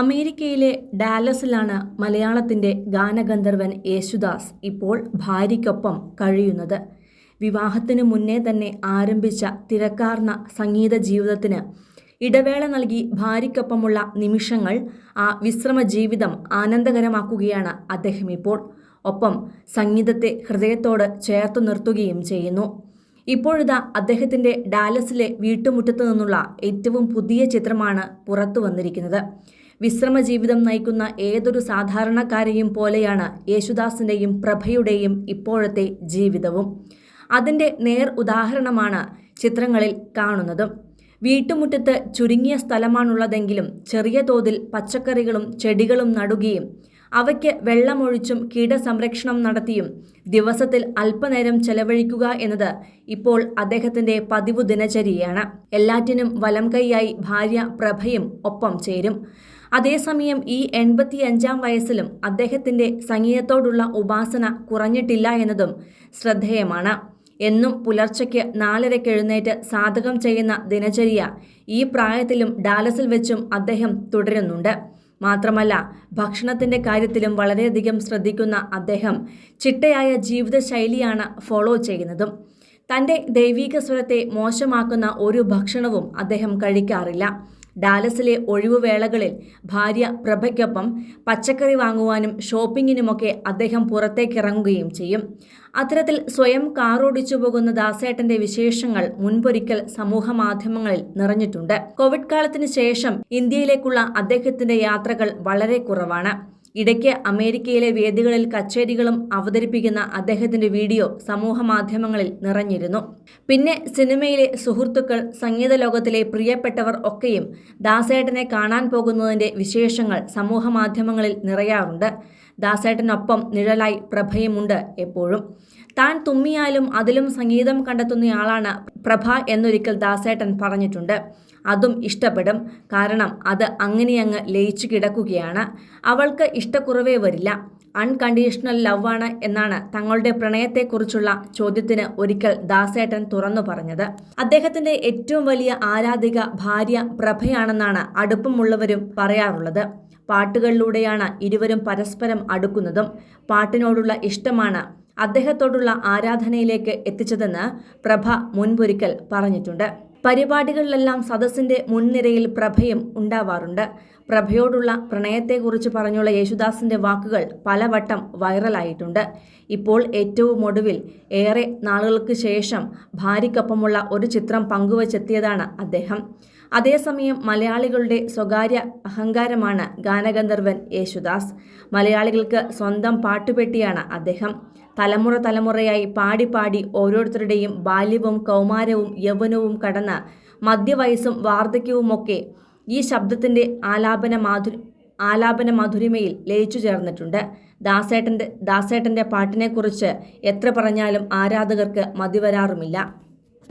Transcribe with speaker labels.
Speaker 1: അമേരിക്കയിലെ ഡാലസിലാണ് മലയാളത്തിന്റെ ഗാനഗന്ധർവൻ യേശുദാസ് ഇപ്പോൾ ഭാര്യയ്ക്കൊപ്പം കഴിയുന്നത്. വിവാഹത്തിനു മുന്നേ തന്നെ ആരംഭിച്ച തിരക്കാർന്ന സംഗീത ജീവിതത്തിന് ഇടവേള നൽകി ഭാര്യയ്ക്കൊപ്പമുള്ള നിമിഷങ്ങൾ ആ വിശ്രമ ജീവിതം ആനന്ദകരമാക്കുകയാണ് അദ്ദേഹം ഇപ്പോൾ. ഒപ്പം സംഗീതത്തെ ഹൃദയത്തോട് ചേർത്തു നിർത്തുകയും ചെയ്യുന്നു. ഇപ്പോഴിതാ അദ്ദേഹത്തിന്റെ ഡാലസിലെ വീട്ടുമുറ്റത്തു നിന്നുള്ള ഏറ്റവും പുതിയ ചിത്രമാണ് പുറത്തു വന്നിരിക്കുന്നത്. വിശ്രമ ജീവിതം നയിക്കുന്ന ഏതൊരു സാധാരണക്കാരെയും പോലെയാണ് യേശുദാസിന്റെയും പ്രഭയുടെയും ഇപ്പോഴത്തെ ജീവിതവും. അതിന്റെ നേർ ഉദാഹരണമാണ് ചിത്രങ്ങളിൽ കാണുന്നതും. വീട്ടുമുറ്റത്ത് ചുരുങ്ങിയ സ്ഥലമാണുള്ളതെങ്കിലും ചെറിയ തോതിൽ പച്ചക്കറികളും ചെടികളും നടുകയും അവയ്ക്ക് വെള്ളമൊഴിച്ചും കീടസംരക്ഷണം നടത്തിയും ദിവസത്തിൽ അല്പനേരം ചെലവഴിക്കുക എന്നത് ഇപ്പോൾ അദ്ദേഹത്തിന്റെ പതിവ് ദിനചര്യയാണ്. എല്ലാറ്റിനും വലം കൈയായി ഭാര്യ പ്രഭയും ഒപ്പം ചേരും. അതേസമയം ഈ എൺപത്തിയഞ്ചാം വയസ്സിലും അദ്ദേഹത്തിന്റെ സംഗീതത്തോടുള്ള ഉപാസന കുറഞ്ഞിട്ടില്ല എന്നതും ശ്രദ്ധേയമാണ്. എന്നും പുലർച്ചയ്ക്ക് നാലരയ്ക്ക് എഴുന്നേറ്റ് സാധകം ചെയ്യുന്ന ദിനചര്യ ഈ പ്രായത്തിലും ഡാലസിൽ വെച്ചും അദ്ദേഹം തുടരുന്നുണ്ട്. മാത്രമല്ല ഭക്ഷണത്തിന്റെ കാര്യത്തിലും വളരെയധികം ശ്രദ്ധിക്കുന്ന അദ്ദേഹം ചിട്ടയായ ജീവിതശൈലിയാണ് ഫോളോ ചെയ്യുന്നതും. തന്റെ ദൈവീക സ്വരത്തെ മോശമാക്കുന്ന ഒരു ഭക്ഷണവും അദ്ദേഹം കഴിക്കാറില്ല. ഡാലസിലെ ഒഴിവുവേളകളിൽ ഭാര്യ പ്രഭയ്ക്കൊപ്പം പച്ചക്കറി വാങ്ങുവാനും ഷോപ്പിങ്ങിനുമൊക്കെ അദ്ദേഹം പുറത്തേക്കിറങ്ങുകയും ചെയ്യും. അത്തരത്തിൽ സ്വയം കാറോടിച്ചു പോകുന്ന ദാസേട്ടന്റെ വിശേഷങ്ങൾ മുൻപൊരിക്കൽ സമൂഹ മാധ്യമങ്ങളിൽ നിറഞ്ഞിട്ടുണ്ട്. കോവിഡ് കാലത്തിന് ശേഷം ഇന്ത്യയിലേക്കുള്ള അദ്ദേഹത്തിന്റെ യാത്രകൾ വളരെ കുറവാണ്. ഇടയ്ക്ക് അമേരിക്കയിലെ വേദികളിൽ കച്ചേരികളും അവതരിപ്പിക്കുന്ന അദ്ദേഹത്തിന്റെ വീഡിയോ സമൂഹമാധ്യമങ്ങളിൽ നിറഞ്ഞിരുന്നു. പിന്നെ സിനിമയിലെ സുഹൃത്തുക്കൾ സംഗീത ലോകത്തിലെ പ്രിയപ്പെട്ടവർ ഒക്കെയും ദാസേട്ടനെ കാണാൻ പോകുന്നതിന്റെ വിശേഷങ്ങൾ സമൂഹമാധ്യമങ്ങളിൽ നിറയാറുണ്ട്. ദാസേട്ടനൊപ്പം നിഴലായി പ്രഭയുമുണ്ട് എപ്പോഴും. താൻ തുമ്മിയാലും അതിലും സംഗീതം കണ്ടെത്തുന്നയാളാണ് പ്രഭ എന്നൊരിക്കൽ ദാസേട്ടൻ പറഞ്ഞിട്ടുണ്ട്. അതും ഇഷ്ടപ്പെടും. കാരണം അത് അങ്ങനെയങ്ങ് ലയിച്ചു കിടക്കുകയാണ്. അവൾക്ക് ഇഷ്ടക്കുറവേ വരില്ല. അൺകണ്ടീഷണൽ ലവാണ് എന്നാണ് തങ്ങളുടെ പ്രണയത്തെക്കുറിച്ചുള്ള ചോദ്യത്തിന് ഒരിക്കൽ ദാസേട്ടൻ തുറന്നു പറഞ്ഞത്. അദ്ദേഹത്തിന്റെ ഏറ്റവും വലിയ ആരാധിക ഭാര്യ പ്രഭയാണെന്നാണ് അടുപ്പമുള്ളവരും പറയാറുള്ളത്. പാട്ടുകളിലൂടെയാണ് ഇരുവരും പരസ്പരം അടുക്കുന്നതും പാട്ടിനോടുള്ള ഇഷ്ടമാണ് അദ്ദേഹത്തോടുള്ള ആരാധനയിലേക്ക് എത്തിച്ചതെന്ന് പ്രഭ മുൻപൊരിക്കൽ പറഞ്ഞിട്ടുണ്ട്. പരിപാടികളിലെല്ലാം സദസ്സിന്റെ മുൻനിരയിൽ പ്രഭയും ഉണ്ടാവാറുണ്ട്. പ്രഭയോടുള്ള പ്രണയത്തെക്കുറിച്ച് പറഞ്ഞുള്ള യേശുദാസിന്റെ വാക്കുകൾ പലവട്ടം വൈറലായിട്ടുണ്ട്. ഇപ്പോൾ ഏറ്റവും ഒടുവിൽ ഏറെ നാളുകൾക്ക് ശേഷം ഭാര്യയ്ക്കൊപ്പമുള്ള ഒരു ചിത്രം പങ്കുവച്ചെത്തിയതാണ് അദ്ദേഹം. അതേസമയം മലയാളികളുടെ സ്വകാര്യ അഹങ്കാരമാണ് ഗാനഗന്ധർവൻ യേശുദാസ്. മലയാളികൾക്ക് സ്വന്തം പാട്ടുപെട്ടിയാണ് അദ്ദേഹം. തലമുറ തലമുറയായി പാടി പാടി ഓരോരുത്തരുടെയും ബാല്യവും കൗമാരവും യൗവനവും കടന്ന് മധ്യവയസ്സും വാർദ്ധക്യവുമൊക്കെ ഈ ശബ്ദത്തിന്റെ ആലാപന മാധുരി ആലാപന മധുരിമയിൽ ലയിച്ചു ചേർന്നിട്ടുണ്ട്. ദാസേട്ടന്റെ ദാസേട്ടന്റെ പാട്ടിനെക്കുറിച്ച് എത്ര പറഞ്ഞാലും ആരാധകർക്ക് മതിവരാറുമില്ല.